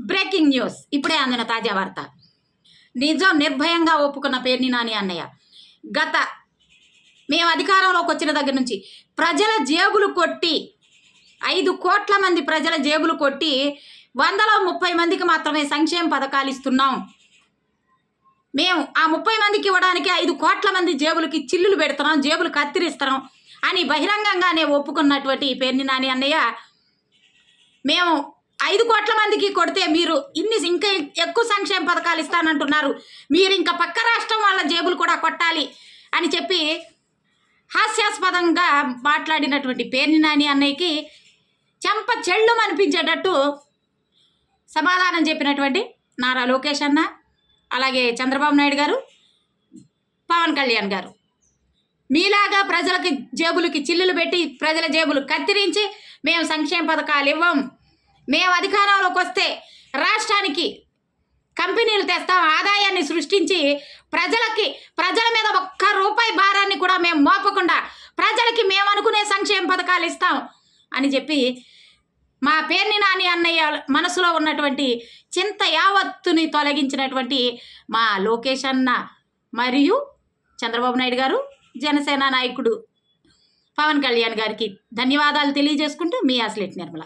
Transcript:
Breaking news. ఇప్పుడే అందిన తాజా వార్త. నిజం నిర్భయంగా ఒప్పుకున్న పేర్ని నాని అన్నయ్య. గత మేము అధికారంలోకి వచ్చిన దగ్గర నుంచి ప్రజల జేబులు కొట్టి ఐదు కోట్ల మంది ప్రజల జేబులు కొట్టి వందలో ముప్పై మందికి మాత్రమే సంక్షేమ పథకాలు ఇస్తున్నాం. మేము ఆ ముప్పై మందికి ఇవ్వడానికి ఐదు కోట్ల మంది జేబులకి చిల్లులు పెడుతున్నాం జేబులు కత్తిరిస్తున్నాం అని బహిరంగంగానే ఒప్పుకున్నటువంటి పేర్ని నాని అన్నయ్య మేము ఐదు కోట్ల మందికి కొడితే మీరు ఇన్ని ఇంకా ఎక్కువ సంక్షేమ పథకాలు ఇస్తానంటున్నారు. మీరు ఇంకా పక్క రాష్ట్రం వాళ్ళ జేబులు కూడా కొట్టాలి అని చెప్పి హాస్యాస్పదంగా మాట్లాడినటువంటి పేర్ని నాని అన్నయ్యకి చెంప చెళ్ళు అనిపించేటట్టు సమాధానం చెప్పినటువంటి నారా లోకేష్ అన్న అలాగే చంద్రబాబు నాయుడు గారు పవన్ కళ్యాణ్ గారు. మీలాగా ప్రజలకి జేబులకి చిల్లులు పెట్టి ప్రజల జేబులు కత్తిరించి మేము సంక్షేమ పథకాలు ఇవ్వం. మేము అధికారంలోకి వస్తే రాష్ట్రానికి కంపెనీలు తెస్తాం ఆదాయాన్ని సృష్టించి ప్రజలకి ప్రజల మీద ఒక్క రూపాయి భారాన్ని కూడా మేము మోపకుండా ప్రజలకి మేము అనుకునే సంక్షేమ పథకాలు ఇస్తాం అని చెప్పి మా పేర్ని నాని అన్నయ్య మనసులో ఉన్నటువంటి చింత యావత్తుని తొలగించినటువంటి మా లోకేష్ అన్న మరియు చంద్రబాబు నాయుడు గారు జనసేన నాయకుడు పవన్ కళ్యాణ్ గారికి ధన్యవాదాలు తెలియజేసుకుంటూ మీ అసలెట్ నిర్మల.